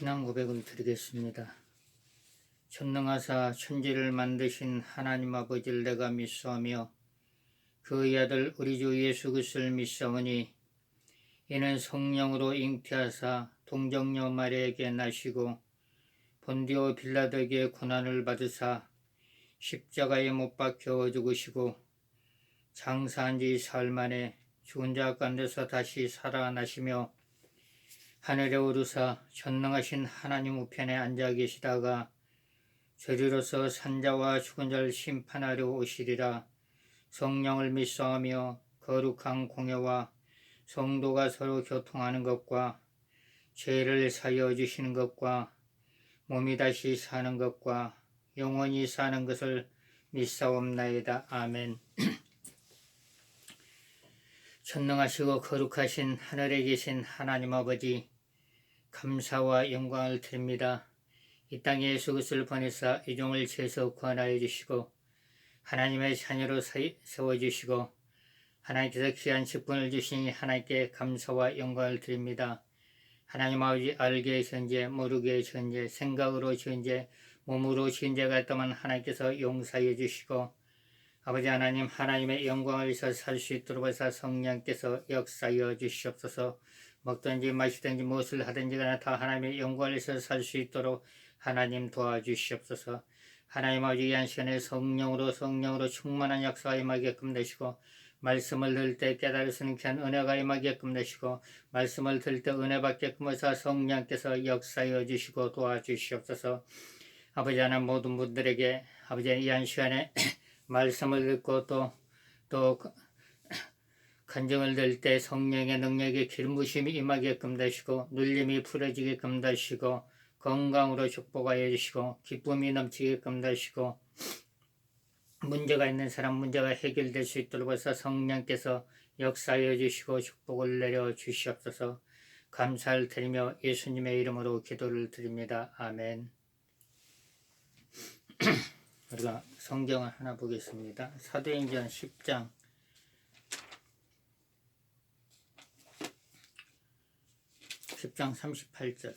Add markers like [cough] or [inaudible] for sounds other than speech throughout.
신앙 고백을 드리겠습니다. 전능하사 천지를 만드신 하나님 아버지를 내가 믿사오며 그의 아들 우리 주 예수 그리스도를 믿사오니 이는 성령으로 잉태하사 동정녀 마리에게 나시고 본디오 빌라드에게 고난을 받으사 십자가에 못 박혀 죽으시고 장사한 지 사흘 만에 죽은 자 가운데서 다시 살아나시며 하늘에 오르사 전능하신 하나님 우편에 앉아 계시다가 죄리로서 산자와 죽은 자를 심판하려 오시리라 성령을 믿사하며 거룩한 공예와 성도가 서로 교통하는 것과 죄를 사여 주시는 것과 몸이 다시 사는 것과 영원히 사는 것을 믿사옵나이다. 아멘. [clears throat] 전능하시고 거룩하신 하늘에 계신 하나님 아버지 감사와 영광을 드립니다. 이 땅에 예수 그리스도를 보내사 이종을 죄에서 구원하여 주시고 하나님의 자녀로 세워 주시고 하나님께서 귀한 직분을 주시니 하나님께 감사와 영광을 드립니다. 하나님 아버지 알게 전제 모르게 전제 생각으로 전제 몸으로 전제가 있다면 하나님께서 용서해 주시고 아버지 하나님 하나님의 영광을 위해서 살 수 있도록 해서 성령께서 역사하여 주시옵소서 먹든지 마시든지 무엇을 하든지 간에 다 하나님의 영광을 위해서 살 수 있도록 하나님 도와주시옵소서. 하나님 아버지 이 한 시간에 성령으로 성령으로 충만한 역사가 임하게끔 되시고 말씀을 들을 때 깨달을 수 있는 은혜가 임하게끔 되시고 말씀을 들을 때 은혜 받게끔 해서 성령께서 역사하여 주시고 도와주시옵소서. 아버지 하나님 모든 분들에게 아버지 이 한 시간에 [clears throat] 말씀을 듣고 또, 또, 간증을 들 때 성령의 능력의 길무심이 임하게끔 되시고, 눌림이 풀어지게끔 되시고, 건강으로 축복하여 주시고, 기쁨이 넘치게끔 되시고, 문제가 있는 사람 문제가 해결될 수 있도록 해서 성령께서 역사하여 주시고 축복을 내려 주시옵소서 감사를 드리며 예수님의 이름으로 기도를 드립니다. 아멘. [clears throat] 우리가 성경을 하나 보겠습니다. 사도행전 10장 10장 38절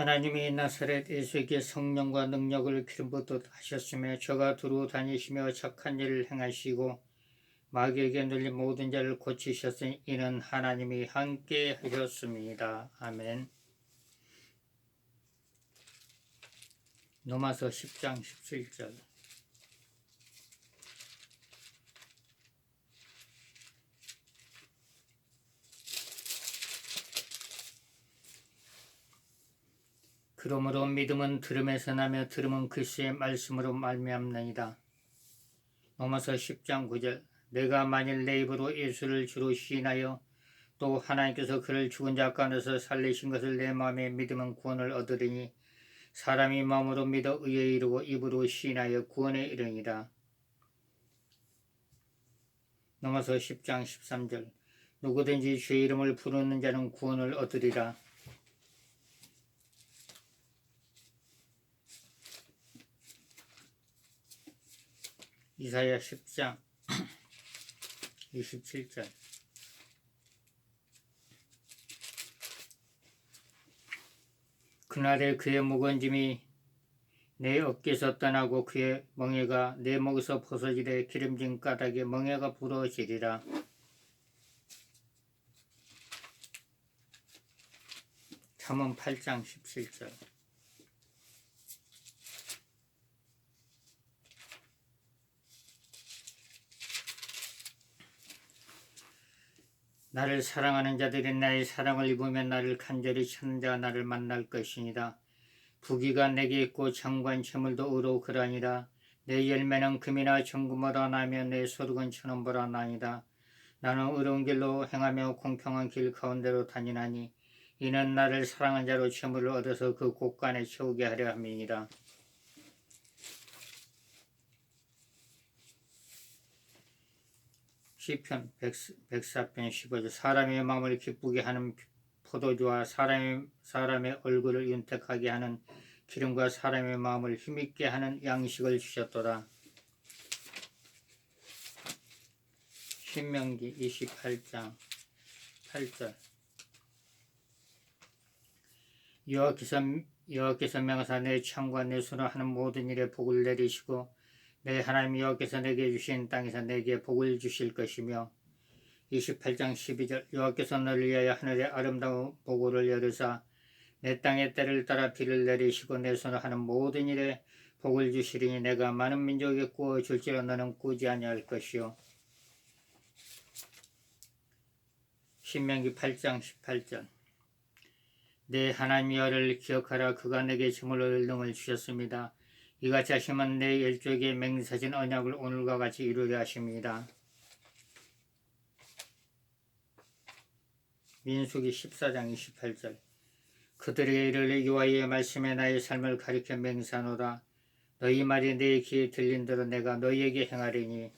하나님이 나사렛 예수에게 성령과 능력을 기름부터 하셨으며 저가 두루 다니시며 착한 일을 행하시고 마귀에게 눌린 모든 자를 고치셨으니 이는 하나님이 함께 하셨습니다. 아멘 로마서 10장 17절 그러므로 믿음은 들음에서 나며 들음은 그리스의 말씀으로 말미암나이다. 로마서 10장 9절 내가 만일 내 입으로 예수를 주로 시인하여 또 하나님께서 그를 죽은 자 가운데서 살리신 것을 내 마음에 믿으면 구원을 얻으리니 사람이 마음으로 믿어 의에 이르고 입으로 시인하여 구원에 이르니라. 로마서 10장 13절 누구든지 주의 이름을 부르는 자는 구원을 얻으리라. 이사야 10장 27절 [clears throat] 그날에 그의 묵은짐이 내 어깨에서 떠나고 그의 멍에가 내 목에서 벗어지되 기름진 까닭에 멍에가 부러지리라. 잠언 8장 17절 나를 사랑하는 자들이 나의 사랑을 입으면 나를 간절히 찾는 자가 나를 만날 것이니라. 부귀가 내게 있고 장관 채물도 의로 그러니라. 내 열매는 금이나 정금보다 나며 내 소득은 천원보다 나이다. 나는 의로운 길로 행하며 공평한 길 가운데로 다니나니 이는 나를 사랑한 자로 채물을 얻어서 그 곳간에 채우게 하려 함이니라. 시편 104편 15절 사람의 마음을 기쁘게 하는 포도주와 사람의, 사람의 얼굴을 윤택하게 하는 기름과 사람의 마음을 힘있게 하는 양식을 주셨도다. 신명기 28장 8절 여호와께서 여호와께서 명하사 내 창과 내 손을 하는 모든 일에 복을 내리시고 내 하나님 여호와께서 내게 주신 땅에서 내게 복을 주실 것이며 28장 12절 여호와께서 너를 위하여 하늘의 아름다운 보고를 열으사 내 땅의 때를 따라 비를 내리시고 내 손을 하는 모든 일에 복을 주시리니 내가 많은 민족에게 구워 줄지라 너는 꾸지 아니할 것이요. 신명기 8장 18절. 내 하나님 여호와를 기억하라. 그가 내게 주물 얻을 능을 주셨습니다. 이같이 하시면 내 일족의 맹세진 언약을 오늘과 같이 이루게 하십니다. 민수기 14장 28절 그들에게 이르되 여호와의 말씀에 나의 삶을 가리켜 맹세하노라 너희 말이 내 귀에 들린 대로 내가 너희에게 행하리니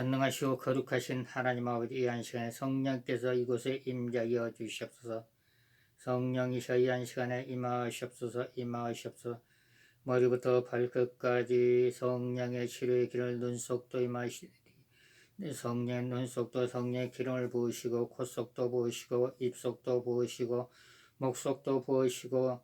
전능하시고 거룩하신 하나님 아버지 이 한 시간에 성령께서 이곳에 임자여 주시옵소서. 성령이셔 이 한 시간에 임하시옵소서 임하시옵소서. 머리부터 발끝까지 성령의 치료의 길을 눈속도 임하시니 성령의 눈속도 성령의 기름을 부으시고 콧속도 부으시고 입속도 부으시고 목속도 부으시고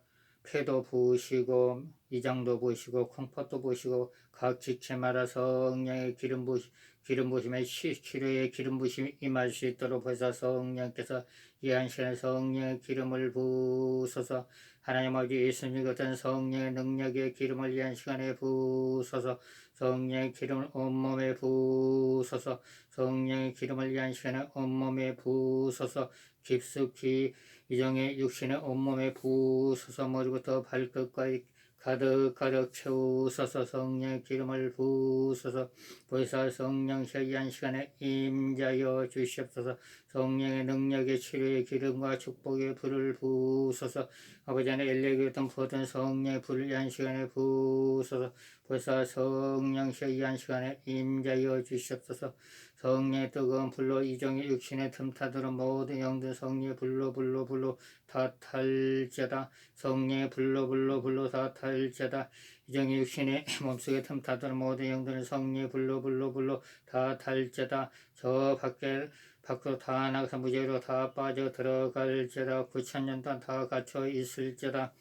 폐도 부으시고 이장도 부으시고 콩팥도 부으시고 각 지체마다 성령의 기름 부으시 기름 부심에 치료의 기름 부심이 임할 수 있도록 벌써 성령께서 이 한 시간에 성령의 기름을 부으소서. 하나님 아버지 예수님 같은 성령의 능력의 기름을 이 한 시간에 부으소서. 성령의 기름을 온몸에 부으소서. 성령의 기름을 이 한 시간에 온몸에 부으소서. 깊숙이 이정의 육신의 온몸에 부으소서 머리부터 발끝까지 가득 가득 채우소서. 성령의 기름을 부으소서 보이사 성령 혈이한 시간에 임자여 주시옵소서. 성령의 능력의 치료의 기름과 축복의 불을 부으소서 아버지 안에 엘레기던 부었던 성령의 불을 한 시간에 부으소서 보이사 성령 혈이한 시간에 임자여 주시옵소서 성령의 뜨거운 불로 이종의 육신의 틈타들은 모든 영들 성령의 불로 불로 불로 다 탈자다. 성령의 불로 불로 불로 다 탈자다. 이종의 육신의 [laughs] 몸속에 틈타들은 모든 영들은 성령의 불로 불로 불로 다 탈자다. 저 밖에 밖으로 다 나가서 무죄로 다 빠져 들어갈지라 구천년 동안 다 갇혀 있을지라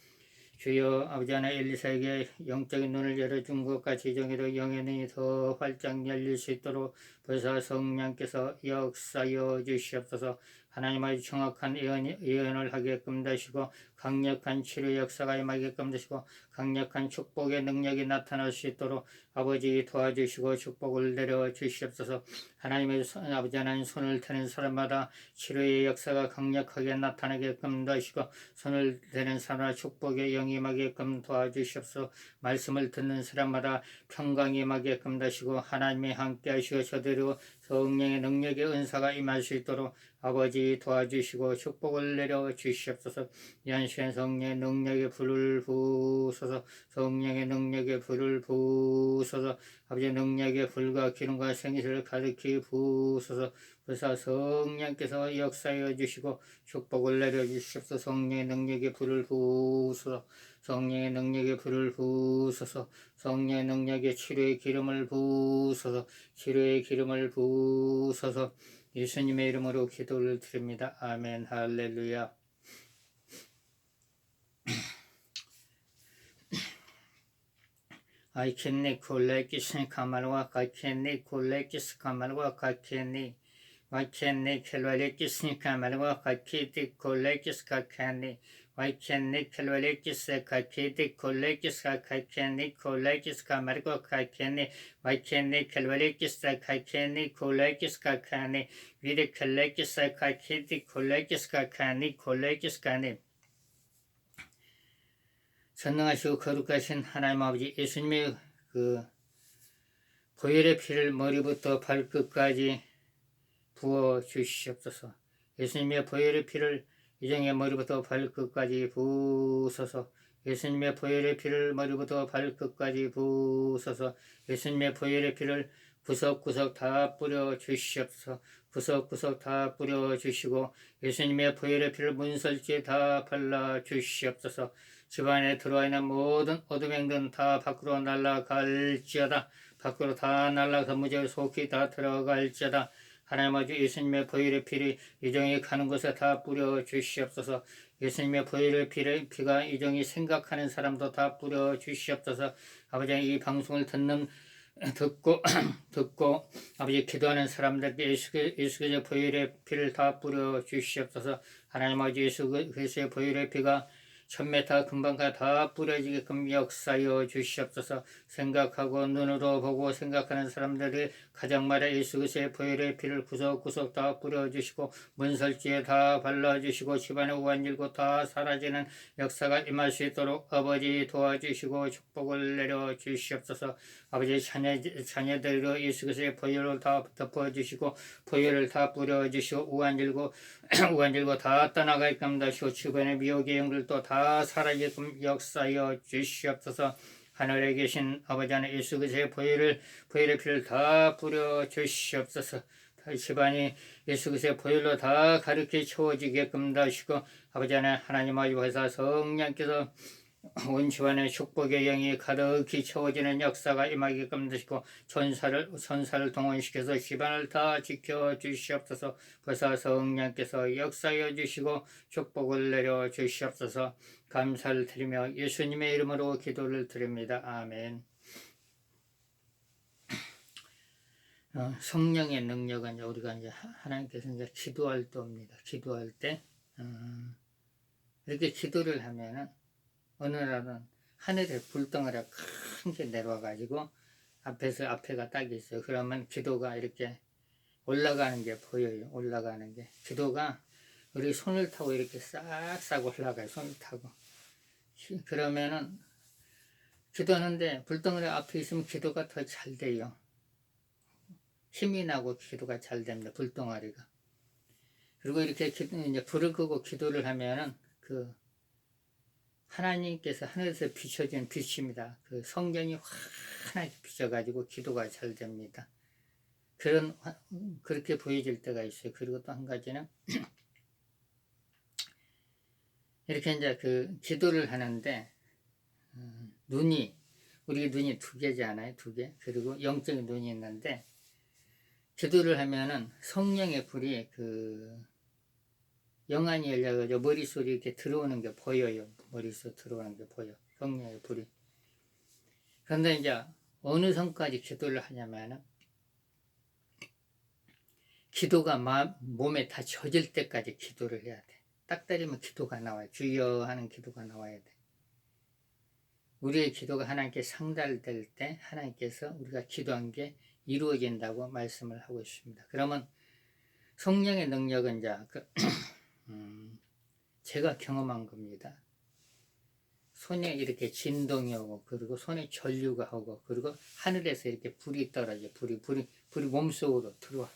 주여 아버지 하나 엘리사에게 영적인 눈을 열어준 것 같이 정의로 영의 눈이 더 활짝 열릴 수 있도록 벌써 성령께서 역사여 주시옵소서. 하나님의 정확한 예언, 예언을 하게끔 되시고 강력한 치료 역사가 임하게끔 되시고 강력한 축복의 능력이 나타날 수 있도록 아버지 도와주시고 축복을 내려 주시옵소서. 하나님의 손, 아버지 하나님 손을 대는 사람마다 치료의 역사가 강력하게 나타나게끔 도와주시고 손을 대는 사람마다 축복의 영이 임하게끔 도와주시옵소서. 말씀을 듣는 사람마다 평강이 임하게끔 도와주시고 하나님이 함께 하시고 저대로 성령의 능력의 은사가 임할 수 있도록 아버지 도와주시고 축복을 내려 주시옵소서. 연 시한 성령의 능력의 불을 부으소서 성령의 능력의 불을 부으소서 아버지 능력의 불과 기름과 생기를 가득히 부으소서 그래서 성령께서 역사해 주시고 축복을 내려 주시옵소서 성령의 능력의 불을 부으소서 성령의 능력의 불을 부으소서 성령의 능력의 치료의 기름을 부으소서 치료의 기름을 부으소서 예수님의 이름으로 기도를 드립니다. 아멘. 할렐루야 아이켄니 콜레키스 카말와 카켄니 콜레키스 카말와 카켄니 와켄니 켈와레키스 카말와 카케티 콜레키스 카켄니 와켄니 켈 전능하시고 거룩하신 하나님 아버지 예수님의 그 보혈의 피를 머리부터 발끝까지 부어 주시옵소서. 예수님의 보혈의 피를 이정의 머리부터 발끝까지 부으소서. 예수님의 보혈의 피를 머리부터 발끝까지 부으소서. 예수님의 보혈의 피를 구석구석 다 뿌려 주시옵소서. 구석구석 다 뿌려 주시고 예수님의 보혈의 피를 문설지에 다 발라 주시옵소서. 집 안에 들어와 있는 모든 어둠 행동 다 밖으로 날아갈지어다. 밖으로 다 날아가 무죄 속히 다 들어갈지어다. 하나님 아버지 예수님의 보혈의 피를 이정이 가는 곳에 다 뿌려 주시옵소서. 예수님의 보혈의 피를 피가 이정이 생각하는 사람도 다 뿌려 주시옵소서. 아버지 이 방송을 듣는 듣고 [clears throat] 듣고 아버지 기도하는 사람들께 예수 예수의 보혈의 피를 다 뿌려 주시옵소서. 하나님 아버지 예수 그리스도의 보혈의 피가 천메타 금방가 다 뿌려지게끔 역사여 주시옵소서. 생각하고 눈으로 보고 생각하는 사람들이 가장 말에 예수 그리스도의 보혈의 피를 구석구석 다 뿌려주시고 문설지에 다 발라주시고 집안에 우한일고 다 사라지는 역사가 임할 수 있도록 아버지 도와주시고 축복을 내려 주시옵소서 아버지 자녀, 자녀들로 예수 그리스도의 보혈을 다 덮어주시고 보혈을 다 뿌려주시고 우한일고 [clears throat] 우한일고 다 떠나가게끔 하시고 주변의 미혹의 영들도 다 사라지게끔 역사여 주시옵소서 하늘에 계신 아버지 하나 예수 그리스도의 보혈을 보혈의 피를 다 뿌려 주시옵소서. 집안이 예수 그리스도의 보혈로 다 가르쳐 채워지게끔 하시고 아버지 하나 하나님 아버지 회사 성령께서 온 집안의 축복의 영이 가득히 채워지는 역사가 임하게끔 되시고 전사를 전사를 동원시켜서 집안을 다 지켜 주시옵소서. 보사 성령께서 역사여 주시고 축복을 내려 주시옵소서. 감사를 드리며 예수님의 이름으로 기도를 드립니다. 아멘. 어, 성령의 능력은 우리가 이제 하나님께서 이제 기도할 때입니다. 기도할 때 어, 이렇게 기도를 하면은 어느 날은 하늘에 불덩어리가 큰 게 내려와 가지고 앞에서 앞에가 딱 있어요. 그러면 기도가 이렇게 올라가는 게 보여요. 올라가는 게 기도가 우리 손을 타고 이렇게 싹싹 올라가요. 손을 타고 그러면은 기도하는데 불덩어리 앞에 있으면 기도가 더 잘 돼요. 힘이 나고 기도가 잘 됩니다. 불덩어리가. 그리고 이렇게 기도, 이제 불을 끄고 기도를 하면은 그 하나님께서 하늘에서 비춰진 빛입니다. 그 성경이 환하게 비춰가지고 기도가 잘 됩니다. 그런, 그렇게 보여질 때가 있어요. 그리고 또 한 가지는, [clears throat] 이렇게 이제 그 기도를 하는데, 음, 눈이, 우리 눈이 두 개지 않아요? 두 개. 그리고 영적인 눈이 있는데, 기도를 하면은 성령의 불이 그 영안이 열려가지고 머릿속에 이렇게 들어오는 게 보여요. 머릿속 들어오는 게 보여. 성령의 불이. 그런데 이제 어느 선까지 기도를 하냐면은 기도가 마음, 몸에 다 젖을 때까지 기도를 해야 돼. 딱 때리면 기도가 나와요. 주여 하는 기도가 나와야 돼. 우리의 기도가 하나님께 상달될 때 하나님께서 우리가 기도한 게 이루어진다고 말씀을 하고 있습니다. 그러면 성령의 능력은 이제 그 [clears throat] 음, 제가 경험한 겁니다. 손에 이렇게 진동이 오고 그리고 손에 전류가 오고 그리고 하늘에서 이렇게 불이 떨어져 불이 불이 불이 몸속으로 들어와.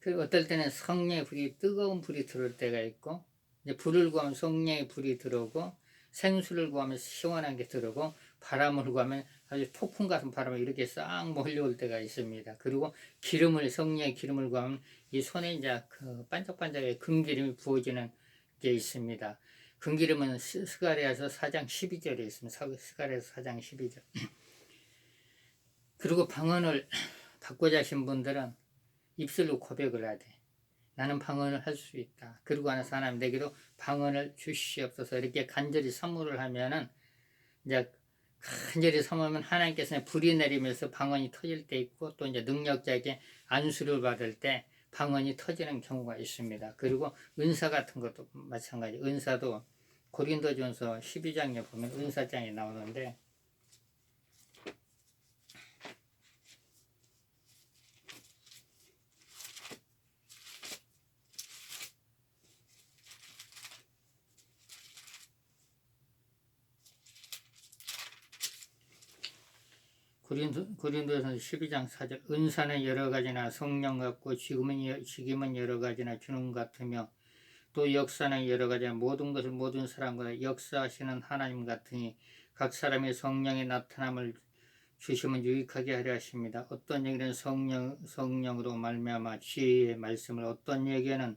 그리고 어떨 때는 성령의 불이 뜨거운 불이 들어올 때가 있고 이제 불을 구하면 성령의 불이 들어오고 생수를 구하면 시원한 게 들어오고 바람을 구하면 아주 폭풍 같은 바람이 이렇게 싹 몰려올 때가 있습니다. 그리고 기름을 성령의 기름을 구하면 이 손에 이제 그 반짝반짝의 금기름이 부어지는 게 있습니다. 금기름은 스가리아서 4장 12절에 있습니다. 스가리아서 4장 12절. 그리고 방언을 [clears throat] 받고자 하신 분들은 입술로 고백을 하되 나는 방언을 할 수 있다. 그리고 하나서 하나님 내게도 방언을 주시옵소서 이렇게 간절히 선물을 하면은 이제 간절히 섬으면 하나님께서 불이 내리면서 방언이 터질 때 있고 또 이제 능력자에게 안수를 받을 때 방언이 터지는 경우가 있습니다. 그리고 은사 같은 것도 마찬가지. 은사도 고린도전서 12장에 보면 은사장이 나오는데 고린도, 고린도에서는 12장 4절 은사는 여러 가지나 성령 같고 지금은, 지금은 여러 가지나 주는 같으며 또 역사는 여러 가지나 모든 것을 모든 사람과 역사하시는 하나님 같으니 각 사람의 성령의 나타남을 주시면 유익하게 하려 하십니다. 어떤 얘기는 성령, 성령으로 말미암아 지혜의 말씀을 어떤 얘기는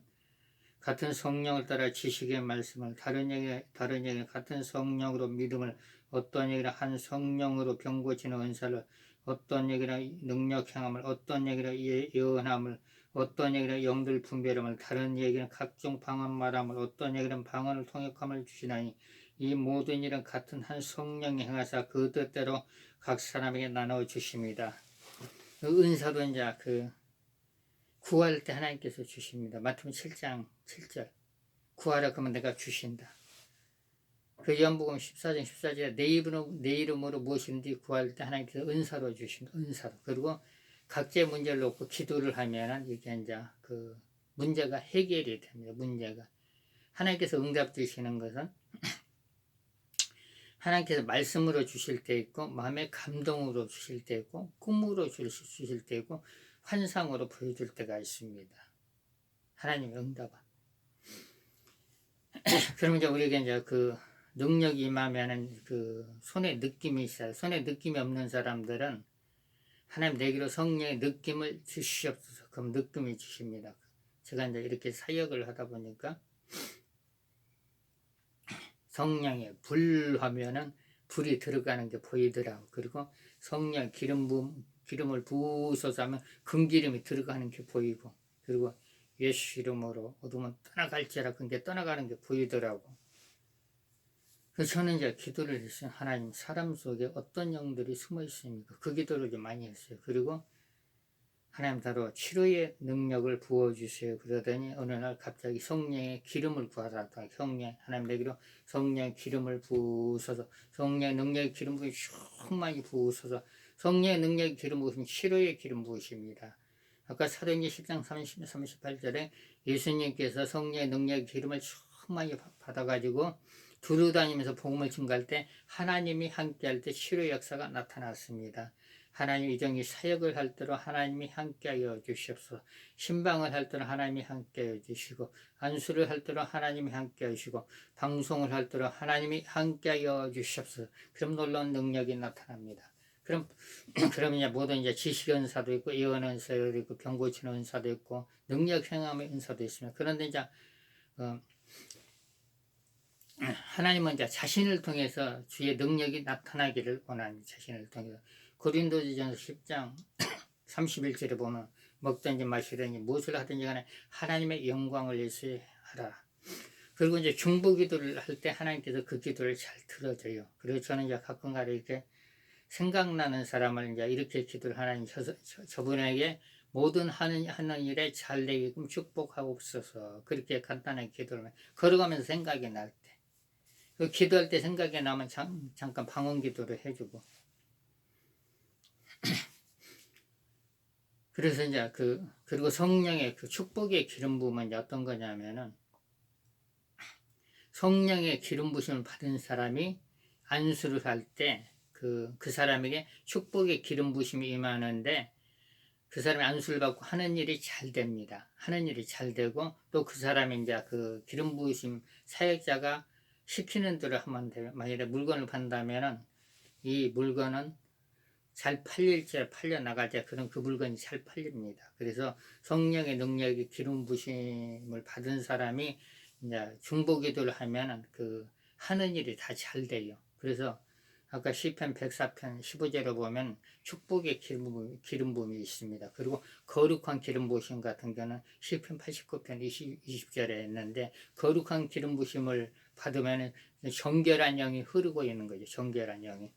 같은 성령을 따라 지식의 말씀을 다른 얘기 다른 얘기는 같은 성령으로 믿음을 어떤 얘기는 한 성령으로 병 고치는 은사를 어떤 얘기는 능력 행함을 어떤 얘기는 예- 예언함을 어떤 얘기는 영들 분별함을 다른 얘기는 각종 방언 말함을 어떤 얘기는 방언을 통역함을 주시나니 이 모든 일은 같은 한 성령이 행하사 그 뜻대로 각 사람에게 나눠 주십니다. 그 은사도 이제 그 구할 때 하나님께서 주십니다. 마태복음 7장 7절 구하라 그러면 내가 주신다. 그 연복음 14장 14절에 내 이름으로, 내 이름으로 무엇이든지 구할 때 하나님께서 은사로 주신다. 은사로. 그리고 각자의 문제를 놓고 기도를 하면은 이게 이제 그 문제가 해결이 됩니다. 문제가. 하나님께서 응답 주시는 것은 [clears throat] 하나님께서 말씀으로 주실 때 있고 마음의 감동으로 주실 때 있고 꿈으로 주실, 때 있고 환상으로 보여줄 때가 있습니다. 하나님의 응답은. [clears throat] 그러면 이제 우리가 이제 그 능력이 임하면은 그 손에 느낌이 있어요. 손에 느낌이 없는 사람들은 하나님 내기로 성령의 느낌을 주시옵소서. 그럼 느낌이 주십니다. 제가 이제 이렇게 사역을 하다 보니까 성령에 불 하면은 불이 들어가는 게 보이더라고. 그리고 성령 기름 부 기름을 부으셔서 하면 금기름이 들어가는 게 보이고 그리고 예수 이름으로 어두면 떠나갈지라 그게 떠나가는 게 보이더라고. 그래서 저는 이제 기도를 했어요. 하나님 사람 속에 어떤 영들이 숨어 있습니까? 그 기도를 좀 많이 했어요. 그리고 하나님 따로 치료의 능력을 부어주세요. 그러더니 어느 날 갑자기 성령의 기름을 구하라. 성령, 하나님 내기로 성령의 기름을 부으셔서 성령의 능력의 기름 부으 충만히 부으셔서 성령의 능력의 기름 부으시면 치료의 기름 부으십니다. 아까 사도행전 10장 30, 38절에 예수님께서 성령의 능력의 기름을 충만히 받아가지고 두루 다니면서 복음을 증가할 때 하나님이 함께할 때 치료 역사가 나타났습니다. 하나님 이정이 사역을 할 때로 하나님이 함께하여 주시옵소서. 신방을 할 때로 하나님이 함께하여 주시고 안수를 할 때로 하나님이 함께하여 주시고 방송을 할 때로 하나님이 함께하여 주시옵소서. 그럼 놀라운 능력이 나타납니다. 그럼 [clears throat] 그러면 이제 모든 이제 지식 은사도 있고 예언 은사도 있고 병고치는 은사도 있고 능력 행함의 은사도 있습니다. 그런데 이제 어, 하나님은 이제 자신을 통해서 주의 능력이 나타나기를 원합니다. 자신을 통해서 고린도전서 10장 31절에 [clears throat] 보면 먹든지 마시든지 무엇을 하든지 간에 하나님의 영광을 위해서 하라. 그리고 이제 중보 기도를 할 때 하나님께서 그 기도를 잘 들어줘요. 그래서 저는 이제 가끔가다 이렇게 생각나는 사람을 이제 이렇게 기도를 하나님 저, 저, 저분에게 모든 하는, 하는 일에 잘 되게끔 축복하옵소서. 그렇게 간단하게 기도를 해. 걸어가면서 생각이 날 기도할 때 생각이 나면 잠, 잠깐 방언 기도를 해주고. [clears throat] 그래서 이제 그, 그리고 성령의 그 축복의 기름 부음은 어떤 거냐면은 성령의 기름 부심을 받은 사람이 안수를 할 때 그, 그 사람에게 축복의 기름 부심이 임하는데 그 사람이 안수를 받고 하는 일이 잘 됩니다. 하는 일이 잘 되고 또 그 사람이 이제 그 기름 부으심 사역자가 시키는 대로 하면 돼요. 만약에 물건을 판다면은 이 물건은 잘 팔릴지 팔려 나갈지 그런 그 물건이 잘 팔립니다. 그래서 성령의 능력이 기름 부심을 받은 사람이 이제 중보기도를 하면은 그 하는 일이 다 잘 돼요. 그래서 아까 시편 104편 15절에 보면 축복의 기름, 부음- 기름 부음이 있습니다. 그리고 거룩한 기름 부심 같은 경우는 시편 89편 20, 20절에 있는데 거룩한 기름 부심을 받으면 정결한 영이 흐르고 있는 거죠. 정결한 영이.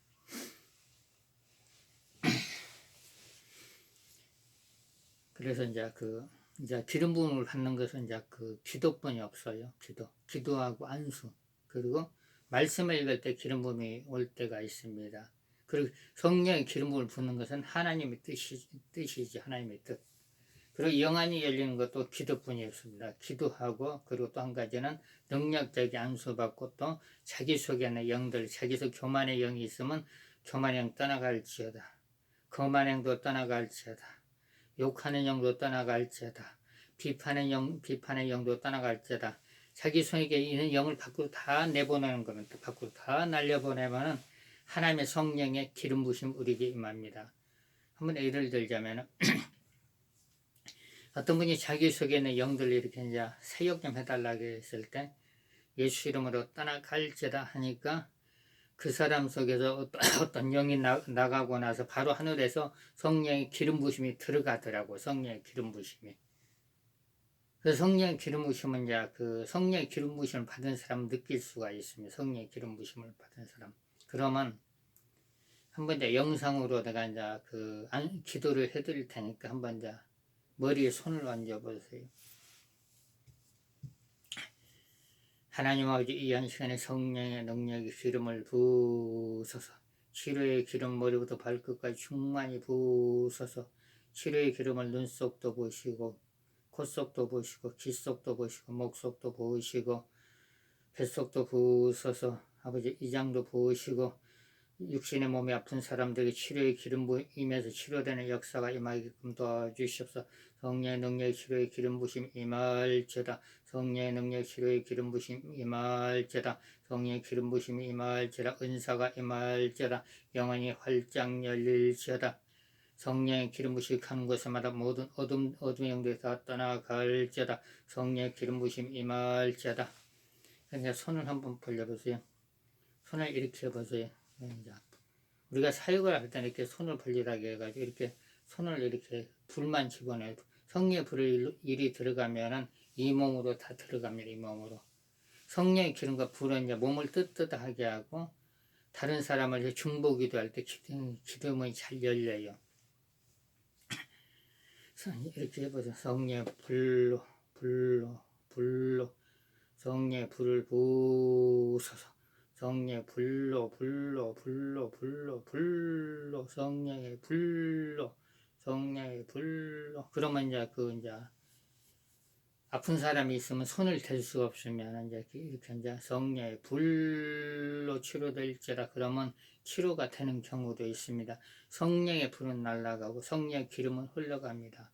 [clears throat] 그래서 이제 그 이제 기름 부음을 받는 것은 이제 그 기도뿐이 없어요. 기도, 기도하고 안수 그리고 말씀을 읽을 때 기름 부음이 올 때가 있습니다. 그리고 성령의 기름 부음을 붓는 것은 하나님의 뜻이, 뜻이지 하나님의 뜻. 그리고 영안이 열리는 것도 기도뿐이 없습니다. 기도하고 그리고 또 한 가지는 능력적인 안수받고 또 자기 속에는 영들, 자기 속 교만의 영이 있으면 교만의 영 떠나갈지어다. 거만 행도 떠나갈지어다. 욕하는 영도 떠나갈지어다. 비판의 영, 비판의 영도 떠나갈지어다. 자기 손에게 있는 영을 밖으로 다 내보내는 겁니다. 밖으로 다 날려보내면은 하나님의 성령의 기름 부심 우리에게 임합니다. 한번 예를 들자면 [clears throat] 어떤 분이 자기 속에 있는 영들을 이렇게 이제 사역 좀 해달라고 했을 때 예수 이름으로 떠나갈지다 하니까 그 사람 속에서 [coughs] 어떤, 영이 나, 나가고 나서 바로 하늘에서 성령의 기름 부심이 들어가더라고 성령의 기름 부심이. 그 성령의 기름 부심은 이제 그 성령의 기름 부심을 받은 사람 느낄 수가 있습니다. 성령의 기름 부심을 받은 사람. 그러면 한번 이제 영상으로 내가 이제 그 안, 기도를 해드릴 테니까 한번 이제 머리에 손을 얹어 보세요. 하나님 아버지 이 한 시간에 성령의 능력의 기름을 부으소서 치료의 기름 머리부터 발끝까지 충만히 부으소서 치료의 기름을 눈속도 보시고 콧속도 보시고 귀속도 보시고 목속도 보시고 뱃속도 부으소서 아버지 이장도 부으시고 육신의 몸이 아픈 사람들에게 치료의 기름 부임에서 치료되는 역사가 임하게끔 도와주시옵소서 성령의 능력 치료의 기름 부심 임할지어다. 성령의 능력 치료의 기름 부심 임할지어다. 성령의 기름 부심이 임할지어다. 은사가 임할지어다. 영원히 활짝 열릴지어다. 성령의 기름 부심 하는 곳마다 모든 어둠 어둠의 영들이 다 떠나갈지어다. 성령의 기름 부심 임할지어다. 그러니까 손을 한번 벌려보세요. 손을 해보세요 이제 우리가 사육을 할 때는 이렇게 손을 벌리라고 해가지고 이렇게 손을 이렇게 불만 집어내요. 성령의 불을 일이 들어가면은 이 몸으로 다 들어갑니다. 이 몸으로. 성령의 기름과 불은 이제 몸을 뜨뜻하게 하고 다른 사람을 중보 기도 할 때 기도문이 잘 열려요. [clears throat] 이렇게 해보세요. 성령의 불로 불로 불로 성령의 불을 부으소서 성령의 불로 불로 불로 불로 불로 성령의 불로 성령의 불로 그러면 이제 그 이제 아픈 사람이 있으면 손을 댈 수가 없으면 이제 이렇게 이제 성령의 불로 치료될지라 그러면 치료가 되는 경우도 있습니다. 성령의 불은 날아가고 성령의 기름은 흘러갑니다.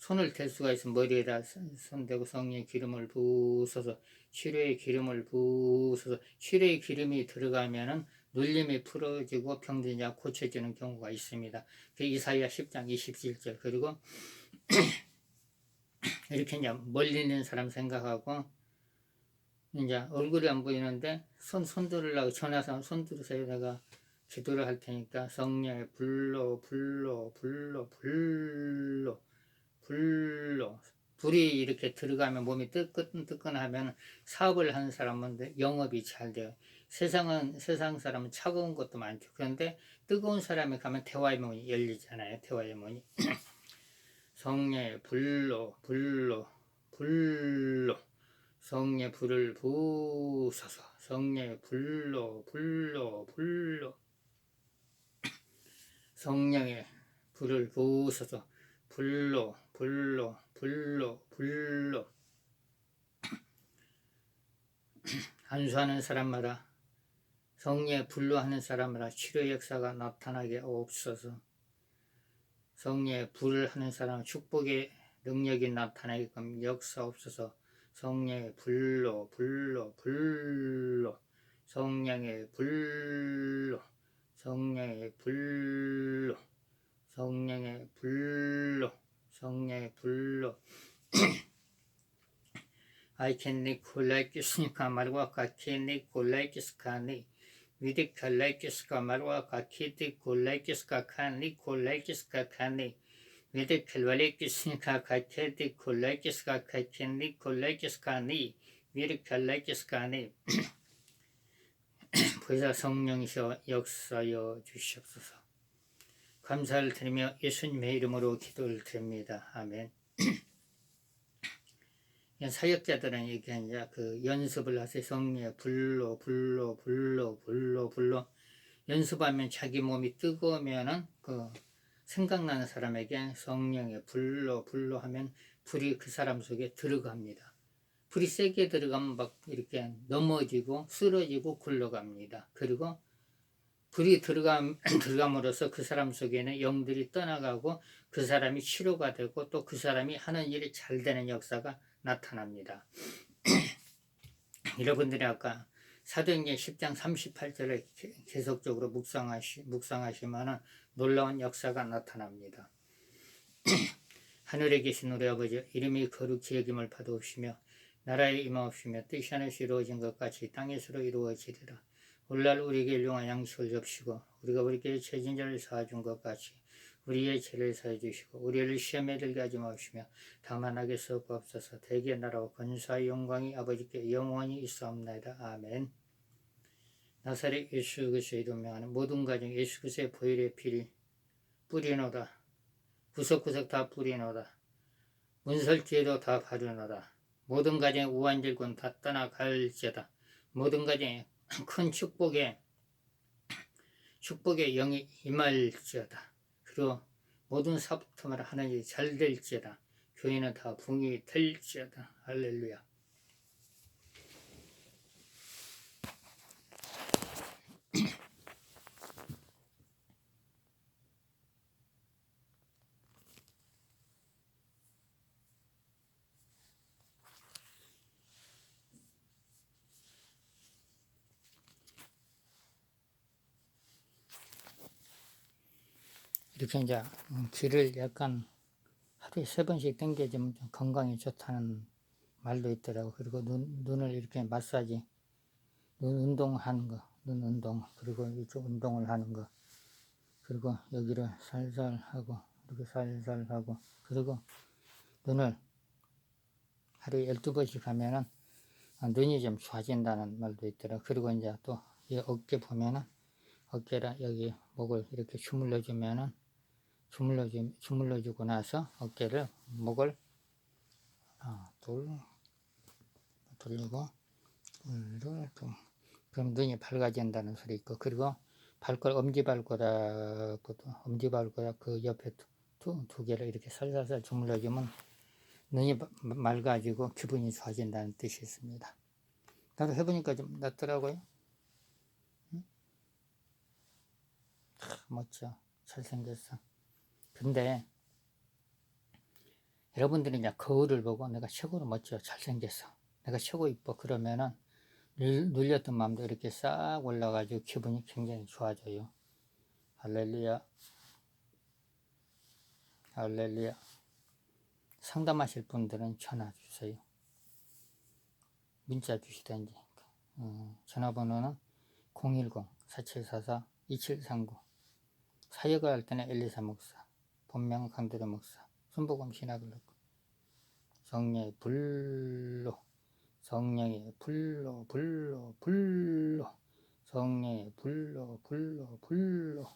손을 댈 수가 있으면 머리에다 손 대고 성령의 기름을 부으소서 치료의 기름을 부으소서 치료의 기름이 들어가면은 눌림이 풀어지고 병들이 고쳐지는 경우가 있습니다. 그 이사야 10장 27절 그리고 [clears throat] 이렇게 이제 멀리 있는 사람 생각하고 이제 얼굴이 안 보이는데 손, 손 들으려고 전화상 손 들으세요. 내가 기도를 할 테니까 성령의 불로 불로 불로 불로 불로 불이 이렇게 들어가면 몸이 뜨끈뜨끈하면 사업을 하는 사람은 영업이 잘 돼요. 세상은 세상 사람은 차가운 것도 많죠. 그런데 뜨거운 사람이 가면 대화의 문이 열리잖아요. 대화의 문이 성의 불로 불로 불로 성의 불을 부서서 성의 불로 불로 불로 성령의 불을 부서서 불로 불로 불로 불로 한수하는 사람마다 성령의 불로 하는 사람마다 치료 역사가 나타나게 없어서 성령의 불을 하는 사람 축복의 능력이 나타나게끔 역사 없어서 성령의 불로 불로 불로. 성령의 불로 성령의 불로 성령의 불로 성령의 불로. [clears throat] 아이캔니 콜라이키스니까 말과 같이니 콜라이키스카니 위디 콜라이키스카 말과 같이디 콜라이키스카 카니 콜라이키스카 카니 위디 콜라이키스니까 같이디 콜라이키스카 같이니 콜라이키스카니 위디 콜라이키스카니 [clears throat] 부자 성령이셔 역사여 주시옵소서 감사를 드리며 예수님의 이름으로 기도를 드립니다. 아멘. [clears throat] 사역자들은 이렇게 이제 그 연습을 하세요. 성령 불로 불로 불로 불로 불로 연습하면 자기 몸이 뜨거우면은 그 생각나는 사람에게 성령의 불로 불로 하면 불이 그 사람 속에 들어갑니다. 불이 세게 들어가면 막 이렇게 넘어지고 쓰러지고 굴러갑니다. 그리고 불이 들어감, [clears throat] 들어감으로써 그 사람 속에는 영들이 떠나가고 그 사람이 치료가 되고 또 그 사람이 하는 일이 잘 되는 역사가 나타납니다. [clears throat] 여러분들이 아까 사도행전 10장 38절을 계속적으로 묵상하시, 묵상하시면 놀라운 역사가 나타납니다. [clears throat] 하늘에 계신 우리 아버지 이름이 거룩히 여김을 받으시며 나라에 임하옵시며 뜻이 하늘에서 이루어진 것 같이 땅에서로 이루어지리라. 오늘날 우리에게 일용할 양식을 접시고 우리가 우리에게 죄진 자를 사준 것 같이 우리의 죄를 사해 주시고 우리를 시험에 들게 하지 마시며 다만 하게서 없어서 대개 나라와 권사의 영광이 아버지께 영원히 있사옵나이다. 아멘. 나사렛 예수 그리스도의 이름 명하는 모든 가정 예수 그리스도의 보혈의 피를 뿌리노다. 구석구석 다 뿌리노다. 문설지에도 다 바르노다. 모든 가정의 우환질군 다 떠나갈지어다. 모든 가정에 큰 축복의 축복의 영이 임할지어다. 그리고 모든 사부터마다 하나님이 잘 될지어다. 교회는 다 붕이 될지어다. 할렐루야. 이렇게 이제 음, 귀를 약간 하루에 세 번씩 당겨주면 좀 건강에 좋다는 말도 있더라고. 그리고 눈, 눈을 이렇게 마사지, 눈 운동하는 거, 눈 운동, 그리고 이쪽 운동을 하는 거, 그리고 여기를 살살 하고, 이렇게 살살 하고, 그리고 눈을 하루에 12번씩 하면은 아, 눈이 좀 좋아진다는 말도 있더라. 그리고 이제 또 이 어깨 보면은 어깨랑 여기 목을 이렇게 주물러 주면은 주물러 주 주물러 주고 나서 어깨를 목을 하나 둘 돌리고 둘둘 또 그럼 눈이 밝아진다는 소리 있고 그리고 발가락 엄지 발가락부터 엄지 발가락 그 옆에 두, 두 개를 이렇게 살살살 주물러 주면 눈이 마- 맑아지고 기분이 좋아진다는 뜻이 있습니다. 나도 해보니까 좀 낫더라고요. 응? 아, 멋져. 잘생겼어. 근데 여러분들이 이제 거울을 보고 내가 최고로 멋져. 잘생겼어. 내가 최고 이뻐. 그러면은 눌- 눌렸던 마음도 이렇게 싹 올라가지고 기분이 굉장히 좋아져요. 할렐루야. 할렐루야. 상담하실 분들은 전화 주세요. 문자 주시든지. 어, 전화번호는 010-4744-2739. 사역을 할 때는 엘리사 목사, 본명 강도대 목사, 순복음 신학을 듣고 성령의 불로, 성령의 불로, 불로, 불로, 성령의 불로, 불로, 불로.